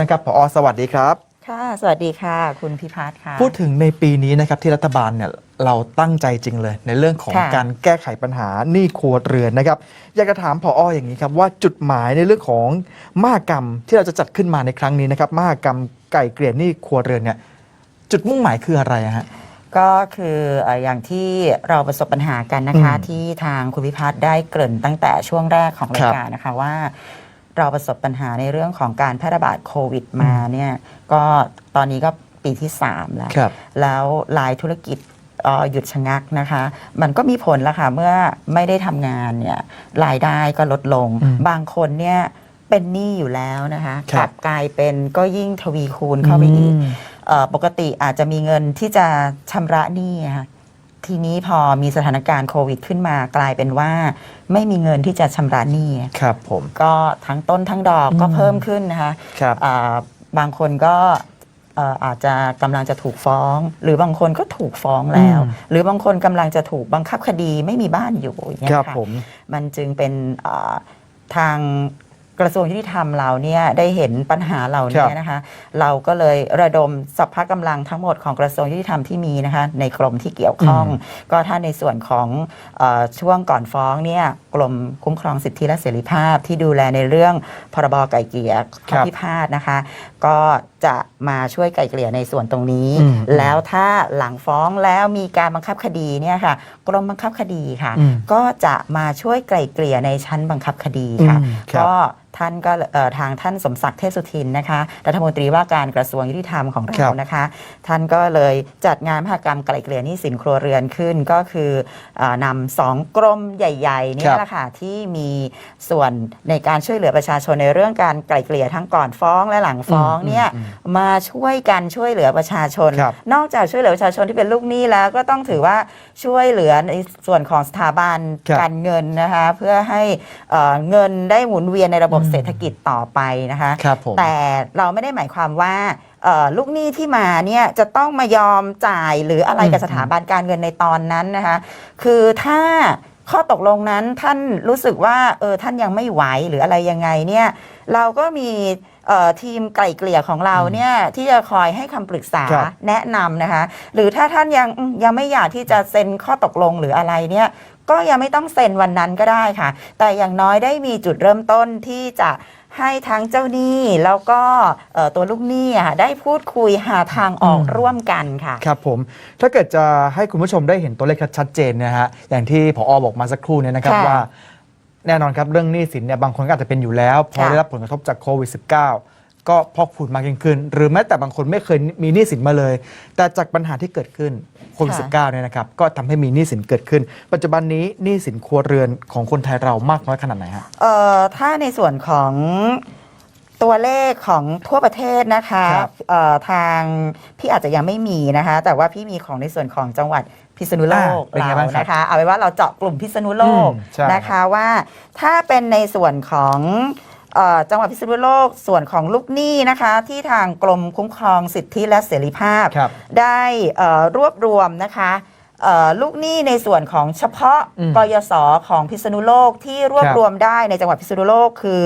นะครับผอสวัสดีครับ ค่ะ สวัสดีค่ะ คุณพิพัฒน์ค่ะ พูดถึงในปีนี้นะครับที่รัฐบาลเนี่ยเราตั้งใจจริงเลย ในเรื่องของค่ะ การแก้ไขปัญหาหนี้ครัวเรือนนะครับ อยากจะถามผออย่างนี้ครับว่าจุดหมายในเรื่องของมหกรรมที่เราจะจัดขึ้นมาในครั้งนี้นะครับมหกรรมไก่เกลี่ยหนี้ครัวเรือนเนี่ยจุดมุ่งหมายคืออะไรอะฮะ ก็คือเอ่ออย่างที่เราประสบปัญหากันนะคะ อืมที่ทางคุณพิพัฒน์ได้เกริ่นตั้งแต่ช่วงแรกของรายการนะคะว่า เราประสบปัญหาในเรื่องของการแพร่ระบาดโควิดมาเนี่ยก็ตอนนี้ก็ปีที่ 3 แล้ว ครับ แล้วหลายธุรกิจเอ่อหยุดชะงักนะคะ มันก็มีผลแล้วค่ะ เมื่อไม่ได้ทำงานเนี่ยรายได้ก็ลดลง อืมบางคนเนี่ยเป็นหนี้อยู่แล้วนะคะคกรับ ลับกลายเป็นก็ยิ่งทวีคูณเข้าไปอีก ม เอ่อปกติอาจจะมีเงินที่จะชำระหนี้อะค่ะ ทีนี้พอมีสถานการณ์โควิดขึ้นมากลายเป็นว่า ไม่มีเงินที่จะชำระหนี้ครับผม ก็ทั้งต้นทั้งดอกก็อืมเพิ่มขึ้นนะคะครับ อ่าบางคนก็เอ่ออาจจะกำลังจะถูกฟ้อง หรือบางคนก็ถูกฟ้องแล้ว อืม หรือบางคนกำลังจะถูกบังคับคดีไม่มีบ้านอยู่อย่างเงี้ครับยค่ะ ผม มันจึงเป็นเอ่อทาง กระทรวงยุติธรรมเราเนี่ยได้เห็นปัญหาเหล่าครันี้บนะคะ เราก็เลยระดมสัพพะกำลังทั้งหมดของกระทรวงยุติธรรมที่มีนะคะในกรมที่เกี่ยวข้อง ก็ถ้าในส่วนของเออช่วงก่อนฟ้องเนี่ยกรมคุ้มครองสิทธิและเสรีภาพที่ดูแลในเรื่องพรบไก่เกลี่ยคข้รัอบพิพาทนะคะ ก็จะมาช่วยไก่เกลี่ยในส่วนตรงนี้อืมแล้วถ้าหลังฟ้องแล้วมีการบังคับคดีเนี่ยค่ะกรมบังคับคดีค่ะอืมก็จะมาช่วยไกล่เกลี่ยในชั้นบังคับคดีค่ะอืมครับก็ ท่านก็เอ่อทางท่านสมศักดิ์เทพสุทินนะคะรัฐมนตรีว่าการกระทรวงยุติธรรมของครัเราบนะคะ ท่านก็เลยจัดงานมหกรรมไกล่เกลี่ยหนี้สินครัวเรือนขึ้นก็คือเออนำสองกรมใหญ่ๆเนี่ครัยบแหละค่ะที่มีส่วนในการช่วยเหลือประชาชนในเรื่องการไกล่เกลี่ยทั้งก่อนฟ้องและหลังฟ้องเนี่ยอืมมาช่วยกันช่วยเหลือประชาชนครับนอกจากช่วยเหลือประชาชนที่เป็นลูกหนี้แล้วก็ต้องถือว่าช่วยเหลือในส่วนของสถาบันครับการเงินนะคะเพื่อให้เอ่อเงินได้หมุนเวียนในระบบอืมเศรษฐกิจต่อไปนะคะ ครับผม แต่เราไม่ได้หมายความว่าเอ่อลูกหนี้ที่มาเนี่ยจะต้องมายอมจ่ายหรืออะไรกับอืม สถาบันการเงินในตอนนั้นนะคะ คือถ้าข้อตกลงนั้นท่านรู้สึกว่าเออท่านยังไม่ไหวหรืออะไรยังไงเนี่ยเราก็มีเอ่อทีมไกล่เกลี่ยของเราเนี่ยที่จะคอยให้คำปรึกษาครับ แนะนำนะคะ หรือถ้าท่านยังอืมยังไม่อยากที่จะเซ็นข้อตกลงหรืออะไรเนี่ย ก็ยังไม่ต้องเซ็นวันนั้นก็ได้ค่ะ แต่อย่างน้อยได้มีจุดเริ่มต้นที่จะให้ทั้งเจ้าหนี้แล้วก็เอ่อตัวลูกหนี้อะได้พูดคุยหาทางออกอืมร่วมกันค่ะ ครับผม ถ้าเกิดจะให้คุณผู้ชมได้เห็นตัวเลขชัดเจนเนยนะฮะอย่างที่ผอบอกมาสักครู่เนี่ยนะครับค่ะว่าแน่นอนครับเรื่องหนี้สินเนี่ยบางคนก็อาจจะเป็นอยู่แล้ว พอค่ะได้รับผลกระทบจากโควิด -19 ก็พอกพูนมากยิ่งขึ้น หรือแม้แต่บางคนไม่เคยมีหนี้สินมาเลย แต่จากปัญหาที่เกิดขึ้นโควิด -19 เนี่ยนะครับก็ทำให้มีหนี้สินเกิดขึ้น ปัจจุบันนี้หนี้สินครัวเรือนของคนไทยเรามากน้อยขนาดไหนฮะ เอ่อถ้าในส่วนของตัวเลขของทั่วประเทศนะคะครับเอ่อทางพี่อาจจะยังไม่มีนะคะ แต่ว่าพี่มีของในส่วนของจังหวัดพิษณุโลกอ่าเป็นไงเราบ้างครับนะคะ เอาไว้ว่าเราเจาะกลุ่มพิษณุโลกอืมใช่ นะคะว่าถ้าเป็นในส่วนของเอ่อ จังหวัดพิษณุโลกส่วนของลูกหนี้นะคะ ที่ทางกรมคุ้มครองสิทธิและเสรีภาพครับได้เอ่อรวบรวมนะคะเอ่อลูกหนี้ในส่วนของเฉพาะอืมกยศของพิษณุโลกที่รวบครับรวมได้ในจังหวัดพิษณุโลกคือ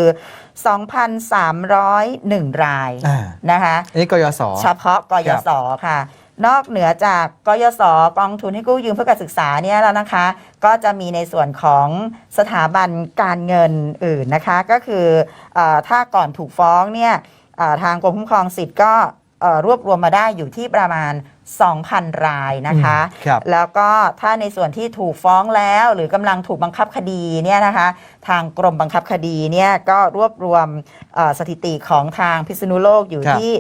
2,301 รายอ่านะคะอันนี้กยศเฉพาะกยศค่ะ นอกเหนือจากกยศกองทุนให้กู้ยืมเพื่อการศึกษาเนี่ยแล้วนะคะ ก็จะมีในส่วนของสถาบันการเงินอื่นนะคะ ก็คืออถ้าก่อนถูกฟ้องเนี่ยทางกรมคุ้มครองสิทธิ์ก็ รวบรวมมาได้อยู่ที่ประมาณ 2,000 รายนะคะอืมครับ แล้วก็ถ้าในส่วนที่ถูกฟ้องแล้วหรือกำลังถูกบังคับคดีเนี่ยนะคะ ทางกรมบังคับคดีเนี่ยก็รวบรวมเอ่อสถิติของทางพิษณุโลกอยู่ครับที่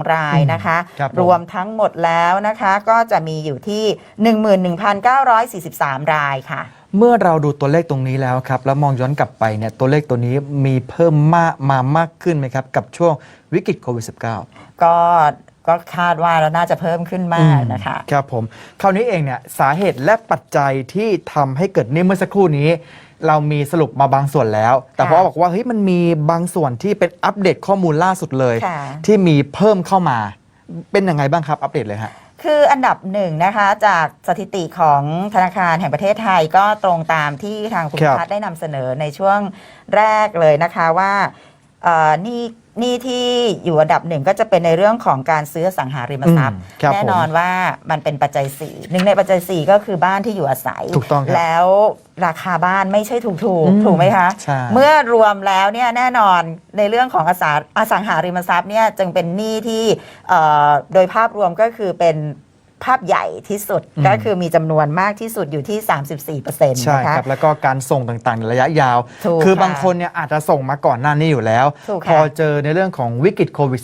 7,642 รายนะคะ ครับผมรวมทั้งหมดแล้วนะคะก็จะมีอยู่ที่ 11,943 รายค่ะ เมื่อเราดูตัวเลขตรงนี้แล้วครับ แล้วมองย้อนกลับไปเนี่ยตัวเลขตัวนี้มีเพิ่มมากมามากขึ้นไหมครับ กับช่วงวิกฤตโควิด -19 ก็ก็คาดว่าเราน่าจะเพิ่มขึ้นมากนะคะ ครับผมคราวนี้เองเนี่ยสาเหตุและปัจจัยที่ทำให้เกิดหนี่เมื่อสักครู่นี้ เรามีสรุปมาบางส่วนแล้ว แต่ค่ะเพราะบอกว่าเฮ้ยมันมีบางส่วนที่เป็นอัปเดตข้อมูลล่าสุดเลย ค่ะ ที่มีเพิ่มเข้ามาเป็นยังไงบ้างครับอัปเดตเลยฮะ คืออันดับหนึ่งนะคะจากสถิติของธนาคารแห่งประเทศไทยก็ตรงตามที่ทางคุณครับ พัฒน์ได้นำเสนอในช่วงแรกเลยนะคะว่าเอ่อหนี่ นี่ที่อยู่อันดับหนึ่งก็จะเป็นในเรื่องของการซื้ออสังหาริมทรัพย์ อืมครับแน่นอนว่ามันเป็นปัจจัยสี่หนึ่งในปัจจัยสี่ก็คือบ้านที่อยู่อาศัย ถูกต้องครับแล้วราคาบ้านไม่ใช่ถูกถูกอืมถูกไหมคะ ใช่ เมื่อรวมแล้วเนี่ยแน่นอนในเรื่องของอสังอสังหาริมทรัพย์เนี่ยจึงเป็นหนี้ที่เอ่อโดยภาพรวมก็คือเป็น ภาพใหญ่ที่สุดอืม ก็คือมีจำนวนมากที่สุดอยู่ที่ 34%ใช่นะคะ ครับ แล้วก็การส่งต่างๆในระยะยาว ถูกคือค่ะบางคนเนี่ยอาจจะส่งมาก่อนหน้านี้อยู่แล้ว ถูกพค่ะอเจอในเรื่องของวิกฤตโควิด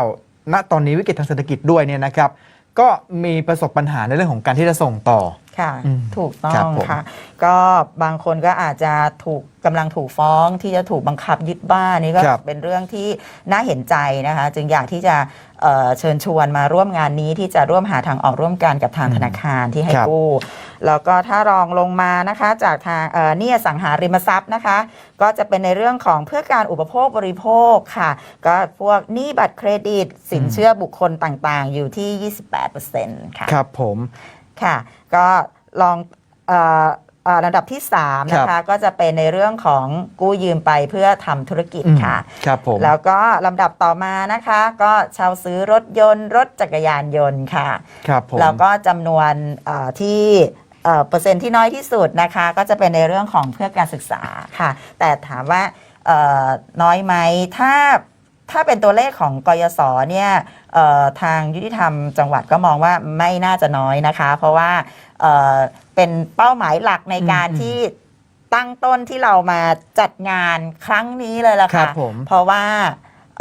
-19 ณตอนนี้วิกฤตทางเศรษฐกิจด้วยเนี่ยนะครับ ก็มีประสบปัญหาในเรื่องของการที่จะส่งต่อ ค่ะ อืมถูกต้อครับงผม ค่ะ ก็บางคนก็อาจจะถูกกำลังถูกฟ้องที่จะถูกบังคับยึดบ้านนี่ก็ครับเป็นเรื่องที่น่าเห็นใจนะคะ จึงอยากที่จะเอ่อเชิญชวนมาร่วมงานนี้ที่จะร่วมหาทางออกร่วมกันกับทางอืมธนาคารที่ให้ครับ กู้ แล้วก็ถ้ารองลงมานะคะจากทางเอ่อหนี่อสังหาริมทรัพย์นะคะ ก็จะเป็นในเรื่องของเพื่อการอุปโภคบริโภคค่ะ ก็พวกหนี้บัตรเครดิต สินเชื่อบุคคลต่างๆ อยู่ที่ 28%ค่ะ ครับผม ค่ะ ก็ลองเอ่อเอ่อระดับที่3นะคะก็จะเป็นในเรื่องของกู้ยืมไปเพื่อทำธุรกิจอืมค่ะครับผมแล้วก็ลำดับต่อมานะคะก็เช่าซื้อรถยนต์รถจักรยานยนต์ค่ะครับผมแล้วก็จำนวนเอ่อที่เอ่อเปอร์เซ็นต์ที่น้อยที่สุดนะคะก็จะเป็นในเรื่องของเพื่อการศึกษาค่ะ แต่ถามว่าเอ่อน้อยไหมถ้า ถ้าเป็นตัวเลขของกยศเนี่ยเอ่อทางยุติธรรมจังหวัดก็มองว่าไม่น่าจะน้อยนะคะ เพราะว่าเอ่อเป็นเป้าหมายหลักในการอืมที่ตั้งต้นที่เรามาจัดงานครั้งนี้เลยล่ะครัค่ะบผมเพราะว่า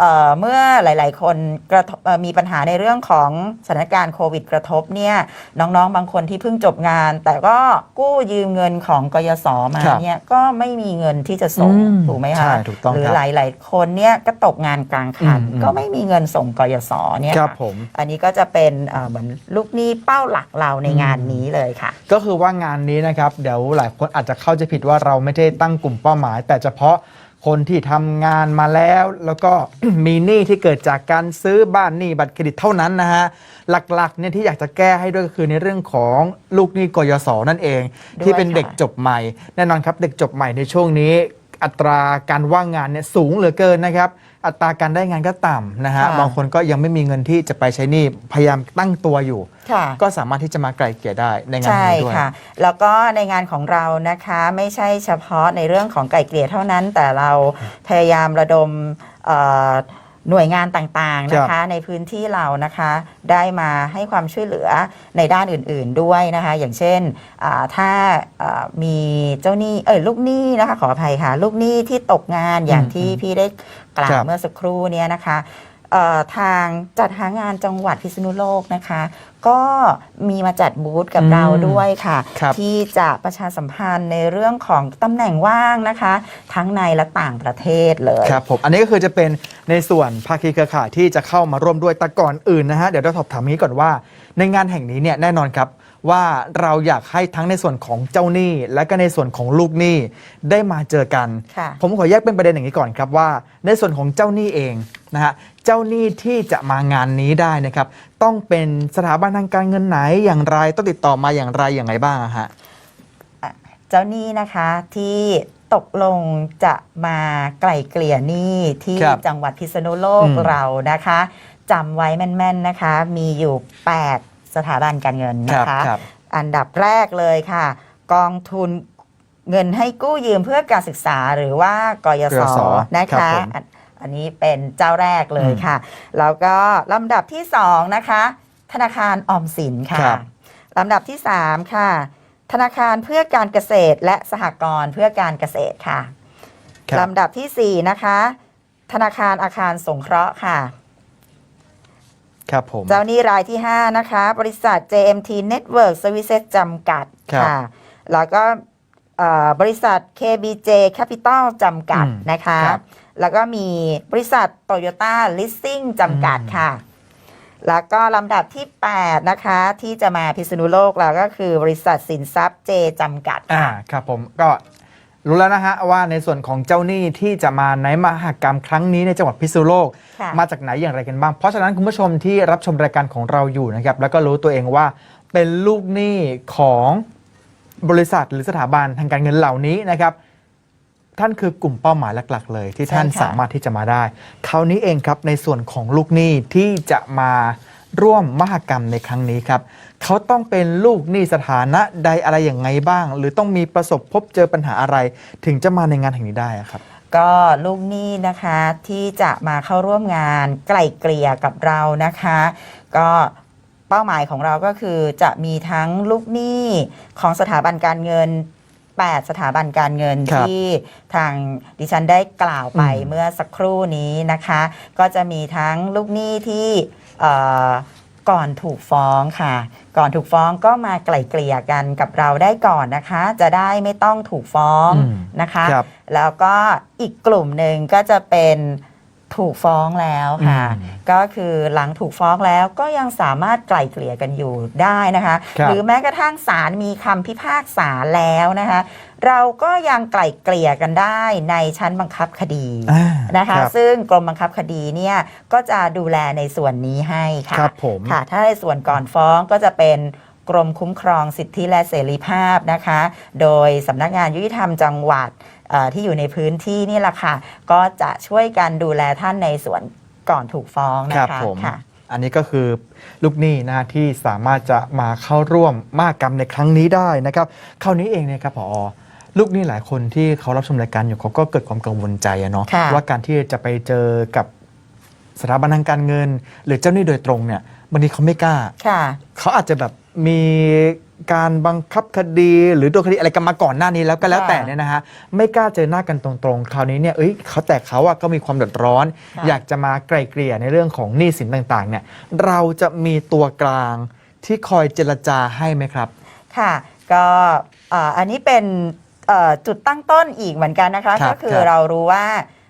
เอ่อเมื่อหลาย ๆ คนกระทบเอ่อมีปัญหาในเรื่องของสถานการณ์โควิดกระทบเนี่ยน้อง ๆ บางคนที่เพิ่งจบงาน แต่ก็กู้ยืมเงินของกยศมาครับเนี่ยก็ไม่มีเงินที่จะส่งอืมถูกไหมใช่คะถูกต้องหรือครับหลาย ๆ คนเนี่ยก็ตกงานกลางคันอืมอืมก็ไม่มีเงินส่งกยศเนี่ยครับค่ะผมอันนี้ก็จะเป็นเอ่อเหมือนลูกหนี้เป้าหลักเราในงานนี้เลยค่ะ ก็คือว่างานนี้นะครับเดี๋ยวหลายคนอาจจะเข้าใจผิดว่าเราไม่ได้ตั้งกลุ่มเป้าหมาย แต่เฉพาะ คนที่ทำงานมาแล้ว แล้วก็ มีหนี้ที่เกิดจากการซื้อบ้านหนี้บัตรเครดิตเท่านั้นนะฮะหลักๆเนี่ยที่อยากจะแก้ให้ด้วยก็คือในเรื่องของลูกหนี้กยศนั่นเองด้วยที่เป็นค่ะเด็กจบใหม่แน่นอนครับเด็กจบใหม่ในช่วงนี้ อัตราการว่างงานเนี่ยสูงเหลือเกินนะครับ อัตราการได้งานก็ต่ำนะฮะ ค่ะบางคนก็ยังไม่มีเงินที่จะไปใช้หนี้พยายามตั้งตัวอยู่ ค่ะ ก็สามารถที่จะมาไกลเกลี่ยได้ในงานใช่นี้ด้วย ค่ะ แล้วก็ในงานของเรานะคะไม่ใช่เฉพาะในเรื่องของไก่เกลี่ยเท่านั้น แต่เราพยายามระดมเอ่อ หน่วยงานต่างๆนะคะ ในพื้นที่เรานะคะได้มาให้ความช่วยเหลือในด้านอื่นๆด้วยนะคะ อย่างเช่นอ่าถ้าอ่ามีเจ้าหนี้เออลูกหนี้นะคะขออภัยค่ะ ลูกหนี้ที่ตกงานอย่างที่พี่ได้กล่าควรับเมื่อสักครู่เนี้ยนะคะเอ่อ ทางจัดหางานจังหวัดพิษณุโลกนะคะ ก็มีมาจัดบูธกับอืมเราด้วยค่ะครับที่จะประชาสัมพันธ์ในเรื่องของตำแหน่งว่างนะคะ ทั้งในและต่างประเทศเลยครับผมอันนี้ก็คือจะเป็นในส่วนภาคีเครือข่ายที่จะเข้ามาร่วมด้วยแต่ก่อนอื่นนะฮะเดี๋ยวเราสอบถามนี้ก่อนว่า ในงานแห่งนี้เนี่ยแน่นอนครับ ว่าเราอยากให้ทั้งในส่วนของเจ้าหนี้ และก็ในส่วนของลูกหนี้ได้มาเจอกัน ค่ะ ผมขอแยกเป็นประเด็นอย่างนี้ก่อนครับว่า ในส่วนของเจ้าหนี้เองนะฮะเจ้าหนี้ที่จะมางานนี้ได้นะครับ ต้องเป็นสถาบันทางการเงินไหนอย่างไรต้องติดต่อมาอย่างไรอย่างไรบ้างอะฮะ เจ้าหนี้นะคะที่ตกลงจะมาไกล่เกลี่ยหนี้ที่ครับจังหวัดพิษณุโลกอืมเรานะคะจำไว้แม่นๆนะคะ มีอยู่ 8 สถาบันการเงินครันะบคะครับอันดับแรกเลยค่ะ กองทุนเงินให้กู้ยืมเพื่อการศึกษาหรือว่ากยกยศศนะครัคะบผม อันอันนี้เป็นเจ้าแรกเลยค่ะ แล้วก็ลำดับที่สองนะคะ ธนาคารออมสินค่ะครับ ลำดับที่สามค่ะ ธนาคารเพื่อการเกษตรและสหกรณ์เพื่อการเกษตรค่ะ ครับ ลำดับที่สี่นะคะ ธนาคารอาคารสงเคราะห์ค่ะ ครับผม เจ้าหนี้รายที่ 5 นะคะ บริษัท JMT Network Services จำกัดครับค่ะ แล้วก็เอ่อบริษัท KBJ Capital จำกัดอืมนะคะ ครับแล้วก็มีบริษัท Toyota Leasing จำกัดอืม ค่ะ แล้วก็ลำดับที่ 8 นะคะ ที่จะมาพิษณุโลกเราก็คือบริษัทสินทรัพย์ J จำกัด อ่าค่ะครับผมก็ รู้แล้วนะฮะว่าในส่วนของเจ้าหนี้ที่จะมาในมหกรรมครั้งนี้ในจังหวัดพิษณุโลก ค่ะ มาจากไหนอย่างไรกันบ้าง เพราะฉะนั้นคุณผู้ชมที่รับชมรายการของเราอยู่นะครับแล้วก็รู้ตัวเองว่าเป็นลูกหนี้ของบริษัทหรือสถาบันทางการเงินเหล่านี้นะครับ ท่านคือกลุ่มเป้าหมายหลักๆ เลย ที่ใช่ท่านค่ะ สามารถที่จะมาได้คราวนี้เองครับในส่วนของลูกหนี้ที่จะมา ร่วมมหกรรมในครั้งนี้ครับเขาต้องเป็นลูกหนี้สถานะใดอะไรอย่างไงบ้าง หรือต้องมีประสบพบเจอปัญหาอะไร ถึงจะมาในงานแห่งนี้ได้อะครับ ก็ลูกหนี้นะคะที่จะมาเข้าร่วมงานไกล่เกลี่ยกับเรานะคะ ก็เป้าหมายของเราก็คือจะมีทั้งลูกหนี้ของสถาบันการเงิน 8 สถาบันการเงินครับที่ทางดิฉันได้กล่าวไปอืม เมื่อสักครู่นี้นะคะ ก็จะมีทั้งลูกหนี้ที่เอ่อ ก่อนถูกฟ้องค่ะ ก่อนถูกฟ้องก็มาไกล่เกลี่ยกันกับเราได้ก่อนนะคะ จะได้ไม่ต้องถูกฟ้องอืมนะคะ ครับ แล้วก็อีกกลุ่มหนึ่งก็จะเป็น ถูกฟ้องแล้วค่ะอืมก็คือหลังถูกฟ้องแล้วก็ยังสามารถไกล่เกลี่ยกันอยู่ได้นะคะครับหรือแม้กระทั่งศาลมีคำพิพากษาแล้วนะคะ เราก็ยังไกล่เกลี่ยกันได้ในชั้นบังคับคดีอ่านะคะรับซึ่งกรมบังคับคดีเนี่ยก็จะดูแลในส่วนนี้ให้ค่ะครับผมค่ะ ถ้าในส่วนก่อนฟ้องก็จะเป็นกรมคุ้มครองสิทธิและเสรีภาพนะคะ โดยสำนักงานยุติธรรมจังหวัดเอ่อ ที่อยู่ในพื้นที่นี่แหละค่ะ ก็จะช่วยกันดูแลท่านในส่วนก่อนถูกฟ้องคนะรับคะผมค่ะอันนี้ก็คือลูกหนี้นะที่สามารถจะมาเข้าร่วมมากรรมในครั้งนี้ได้นะครับคราวนี้เองเนี่ยครับผอลูกหนี้หลายคนที่เขารับชมรายการอยู่เขาก็เกิดความกังวลใจอะเนาะค่ะว่าการที่จะไปเจอกับสถาบันทางการเงิน หรือเจ้าหนี้โดยตรงเนี่ยบางทีเขาไม่กล้าค่ะเขาอาจจะแบบมี การบังคับคดีหรือโดนคดีอะไรกันมาก่อนหน้านี้แล้วก็แล้วค่ะแต่เนี่ยนะฮะไม่กล้าเจอหน้ากันตรงๆ คราวนี้เนี่ยเอ้ยเขาแต่เขาอะก็มีความเดือดร้อน ค่ะอยากจะมาไกลเกลี่ยในเรื่องของหนี้สินต่างๆเนี่ยเราจะมีตัวกลางที่คอยเจรจาให้ไหมครับ ค่ะก็เอ่ออันนี้เป็นเอ่อจุดตั้งต้นอีกเหมือนกันนะคะ ครับก็คือครับเรารู้ว่า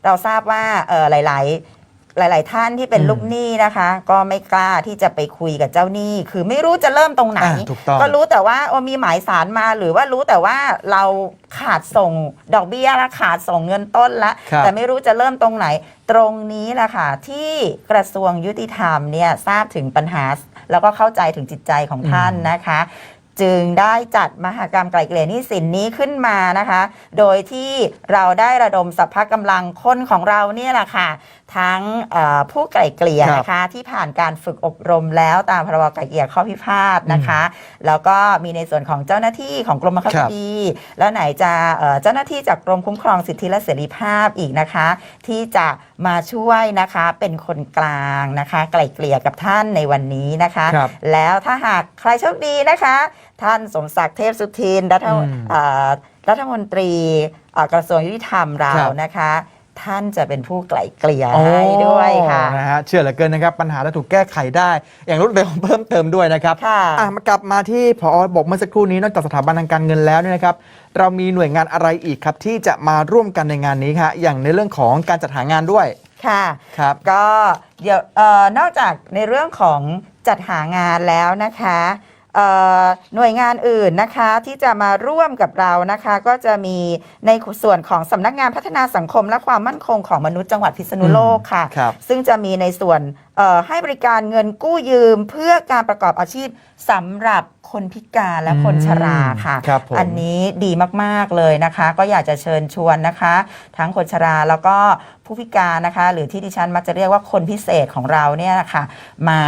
เราทราบว่าเอ่อหลายๆ หลาย ๆ ท่านที่เป็นอืมลูกหนี้นะคะ ก็ไม่กล้าที่จะไปคุยกับเจ้าหนี้ คือไม่รู้จะเริ่มตรงไหน อ่าถูกต้อง ก็รู้แต่ว่าโอ้มีหมายสารมาหรือว่ารู้แต่ว่าเราขาดส่งดอกเบี้ยและขาดส่งเงินต้นละ ครับ แต่ไม่รู้จะเริ่มตรงไหน ตรงนี้แหละค่ะที่กระทรวงยุติธรรมเนี่ยทราบถึงปัญหา แล้วก็เข้าใจถึงจิตใจของท่านนะคะ จึงได้จัดมหกรรมไกล่เกลี่ยหนี้สินนี้ขึ้นมานะคะ โดยที่เราได้ระดมสัพพะกำลังคนของเราเนี่ยแหละค่ะ ทั้งเอ่อผู้ไกล่เกลี่ยครับนะคะที่ผ่านการฝึกอบรมแล้วตามพรบไกล่เกลี่ยข้อพิพาทนะคะ แล้วก็มีในส่วนของเจ้าหน้าที่ของกรมบังคับคครับดีแล้วไหนจะเอ่อเจ้าหน้าที่จากกรมคุ้มครองสิทธิและเสรีภาพอีกนะคะ ที่จะมาช่วยนะคะเป็นคนกลางนะคะ ไกล่เกลี่ยกับท่านในวันนี้นะคะครับแล้วถ้าหากใครโชคดีนะคะ ท่านสมศักดิ์เทพสุทินรัฐมอืมเอ่อรัฐมนตรีเอ่อกระทรวงยุติธรรมเราครับนะคะ ท่านจะเป็นผู้ไกล่เกลี่ยให้ด้วยค่ะโอ้นะฮะเชื่อเหลือเกินนะครับปัญหาจะถูกแก้ไขได้ อย่างรวดเร็วเพิ่มเติมด้วยนะครับค่ะอะมากลับมาที่พอบอกเมื่อสักครู่นี้นอกจากสถาบันทางการเงินแล้วเนี่ยนะครับ เรามีหน่วยงานอะไรอีกครับที่จะมาร่วมกันในงานนี้ครับอย่างในเรื่องของการจัดหางานด้วยค่ะครับก็เดี๋ยวเอ่อนอกจากในเรื่องของจัดหางานแล้วนะคะเอ่อ หน่วยงานอื่นนะคะที่จะมาร่วมกับเรานะคะ ก็จะมีในส่วนของสำนักงานพัฒนาสังคมและความมั่นคงของมนุษย์จังหวัดพิษณุโลกค่ะครับซึ่งจะมีในส่วนเอ่อให้บริการเงินกู้ยืมเพื่อการประกอบอาชีพสำหรับคนพิการและคนชราค่ะครับผมอันนี้ดีมาก ๆ เลยนะคะ ก็อยากจะเชิญชวนนะคะ ทั้งคนชราแล้วก็ผู้พิการนะคะ หรือที่ดิฉันมักจะเรียกว่าคนพิเศษของเราเนี่ยนะคะมา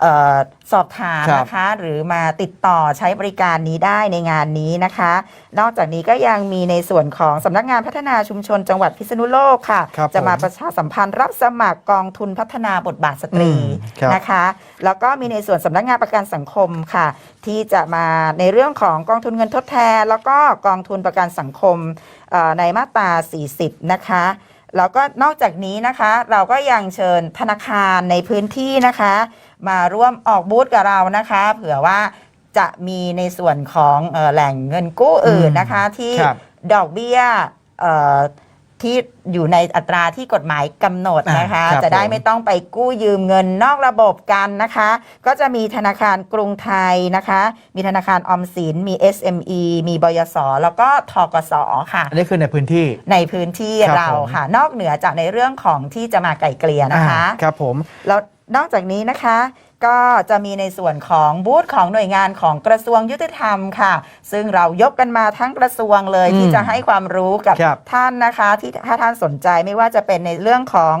เออสอบถามครับนะคะ หรือมาติดต่อใช้บริการนี้ได้ในงานนี้นะคะ นอกจากนี้ก็ยังมีในส่วนของสำนักงานพัฒนาชุมชนจังหวัดพิษณุโลกค่ะ ครับจะมาผมประชาสัมพันธ์รับสมัครกองทุนพัฒนาบทบาทสตรีอืมครับ นะคะ แล้วก็มีในส่วนสำนักงานประกันสังคมค่ะ ที่จะมาในเรื่องของกองทุนเงินทดแทน แล้วก็กองทุนประกันสังคมเอ่อในมาตรา 40 นะคะ แล้วก็นอกจากนี้นะคะ เราก็ยังเชิญธนาคารในพื้นที่นะคะ มาร่วมออกบูธกับเรานะคะ เผื่อว่าจะมีในส่วนของเออแหล่งเงินกู้อื่นนะคะ ที่ครับดอกเบี้ยเอ่อ ที่อยู่ในอัตราที่กฎหมายกำหนดนะคะ อ่าครับจะได้ผม ไม่ต้องไปกู้ยืมเงินนอกระบบกันนะคะ ก็จะมีธนาคารกรุงไทยนะคะ มีธนาคารออมสินมี SME มีบยสแล้วก็ทกสค่ะ อันนี้คือในพื้นที่ ในพื้นที่ครับเราผม ค่ะ นอกเหนือจากในเรื่องของที่จะมาไกล่เกลี่ยนะคะ อ่าครับผม แล้วนอกจากนี้นะคะ ก็จะมีในส่วนของบูธของหน่วยงานของกระทรวงยุติธรรมค่ะ ซึ่งเรายกกันมาทั้งกระทรวงเลยอืมที่จะให้ความรู้กับครับ ท่านนะคะ ที่ถ้าท่านสนใจไม่ว่าจะเป็นในเรื่องของ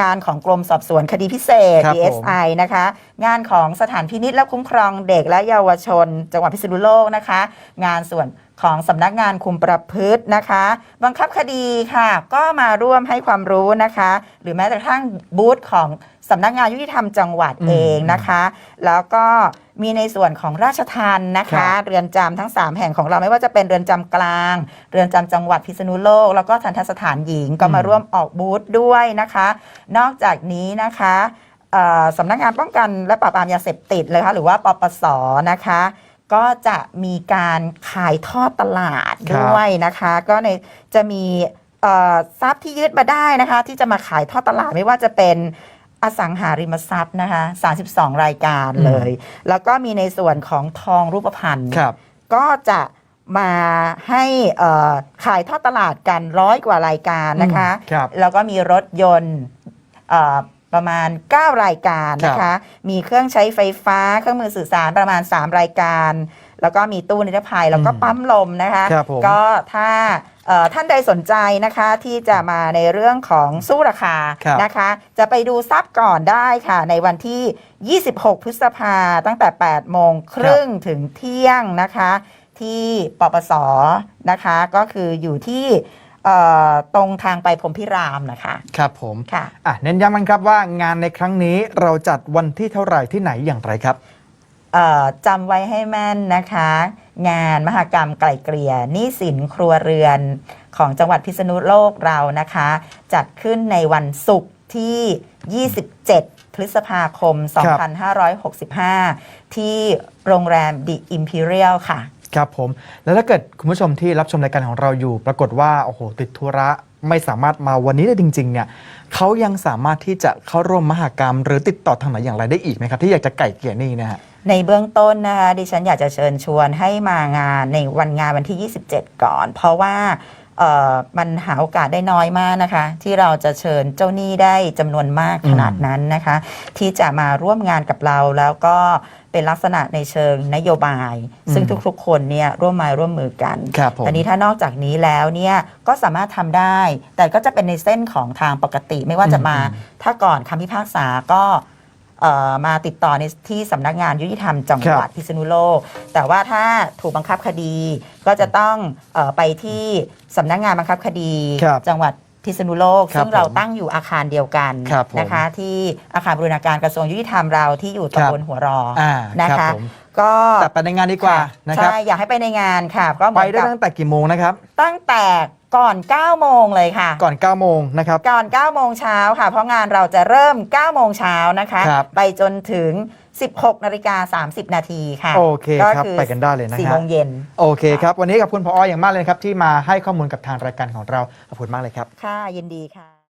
งานของกรมสอบสวนคดีพิเศษ ครับผม DSI นะคะ งานของสถานพินิษและคุ้มครองเด็กและเยาวชน จังหวัดพิษณุโลกนะคะ งานส่วนของสำนักงานคุมประพฤตินะคะ บังคับคดีค่ะ ก็มาร่วมให้ความรู้นะคะ หรือแม้แต่กระทั่งบูธของ สำนักงานยุติธรรมจังหวัดอืมเองนะคะ แล้วก็มีในส่วนของราชทันนะครัคะบเรือนจำทั้ง 3 แห่งของเราไม่ว่าจะเป็นเรือนจำกลาง เรือนจำจังหวัดพิษณุโลก แล้วก็ทันทสถานหญิงก็มาร่วมออกบูธด้วยนะคะ นอกจากนี้นะคะเอ่อสำนักงานป้องกันและปราบปรามยาเสพติดเลยค่ะหรือว่าปปสนะคะก็จะมีการขายทอดตลาดครับด้วยนะคะ ก็ในจะมีเอ่อทรัพย์ที่ยึดมาได้นะคะ ที่จะมาขายทอดตลาดไม่ว่าจะเป็น อสังหาริมทรัพย์นะคะ 32 รายการเลย แล้วก็มีในส่วนของทองรูปพรรณครับ ก็จะมาให้เอ่อขายทอดตลาดกันร้อยกว่ารายการนะคะอืมครับ แล้วก็มีรถยนต์เอ่อประมาณ 9 รายการนะครัคะบมีเครื่องใช้ไฟฟ้า เครื่องมือสื่อสารประมาณ 3 รายการ แล้วก็มีตู้นิรภัยแล้วก็อืมปั๊มลมนะคะครับผม ก็ถ้าเอ่อท่านใดสนใจนะคะที่จะมาในเรื่องของสู้ราคาครับนะคะ จะไปดูทรัพย์ก่อนได้ค่ะ ในวันที่ 26 พฤษภาตั้งแต่ 8 โมงครึ่งถึงเที่ยงนะคะ ที่ปปสนะคะก็คืออยู่ที่เอ่อตรงทางไปพรหมพิรามนะคะครับผมค่ะ อะเน้นย้ำกันครับว่างานในครั้งนี้เราจัดวันที่เท่าไหร่ที่ไหนอย่างไรครับเอ่อ จำไว้ให้แม่นนะคะ งานมหกรรมไกล่เกลี่ยหนี้สินครัวเรือนของจังหวัดพิษณุโลกเรานะคะ จัดขึ้นในวันศุกร์ที่ 27 พฤษภาคม 2565 ที่โรงแรม The Imperial ค่ะ ครับผม แล้วถ้าเกิดคุณผู้ชมที่รับชมรายการของเราอยู่ ปรากฏว่า โอ้โห ติดธุระไม่สามารถมาวันนี้ได้จริง ๆ เนี่ยเขายังสามารถที่จะเข้าร่วมมหกรรม หรือติดต่อทางไหนอย่างไรได้อีกไหมครับ ที่อยากจะไก่เกลี่ยนี่นะฮะ ในเบื้องต้นนะคะดิฉันอยากจะเชิญชวนให้มางานในวันงานวันที่ 27 ก่อน เพราะว่าเอ่อมันหาโอกาสได้น้อยมากนะคะ ที่เราจะเชิญเจ้าหนี้ได้จำนวนมากขนาดนั้นนะคะ ที่จะมาร่วมงานกับเราแล้วก็เป็นลักษณะในเชิงนโยบายอืมซึ่งทุกๆ คนเนี่ยร่วมไมาร่วมมือกันครับผมอันนี้ถ้านอกจากนี้แล้วเนี่ยก็สามารถทำได้ แต่ก็จะเป็นในเส้นของทางปกติ ไม่ว่าจะมาอืมถ้าก่อนคำพิพากษาก็ เอ่อมาติดต่อในที่สำนักงานยุติธรรมจังหวัดพิษณุโลก แต่ว่าถ้าถูกบังคับคดีก็จะต้องเออไปที่สำนักงานบังคับคดี ครับจังหวัดพิษณุโลก ครับซึ่งเราผมตั้งอยู่อาคารเดียวกันครับผมนะคะ ที่อาคารบริการกระทรวงยุติธรรมเราที่อยู่ครับ ตำบลหัวรอออ่านะครัคะ ผมก็แต่ไปในงานดีกว่านะครับ ใช่อยากให้ไปในงานค่ะก็เหไปมือนได้กับตั้งแต่กี่โมงนะครับ ตั้งแต่ ก่อน 9 โมงเลยค่ะ ก่อน 9 โมงนะครับ ก่อน 9 โมงเช้าค่ะ เพราะงานเราจะเริ่ม 9 โมงเช้านะคะครับไปจนถึง 16นาฬิกา30 นาทีค่ะ โอเคครับก็อไปกันได้เลยนะสี่ฮะโมงเย็น โอเคครับ วันนี้ขอบคุณพออย่างมากเลยนะครับ ที่มาให้ข้อมูลกับทางรายการของเรา ขอบคุณมากเลยครับ ค่ะ ยินดีค่ะ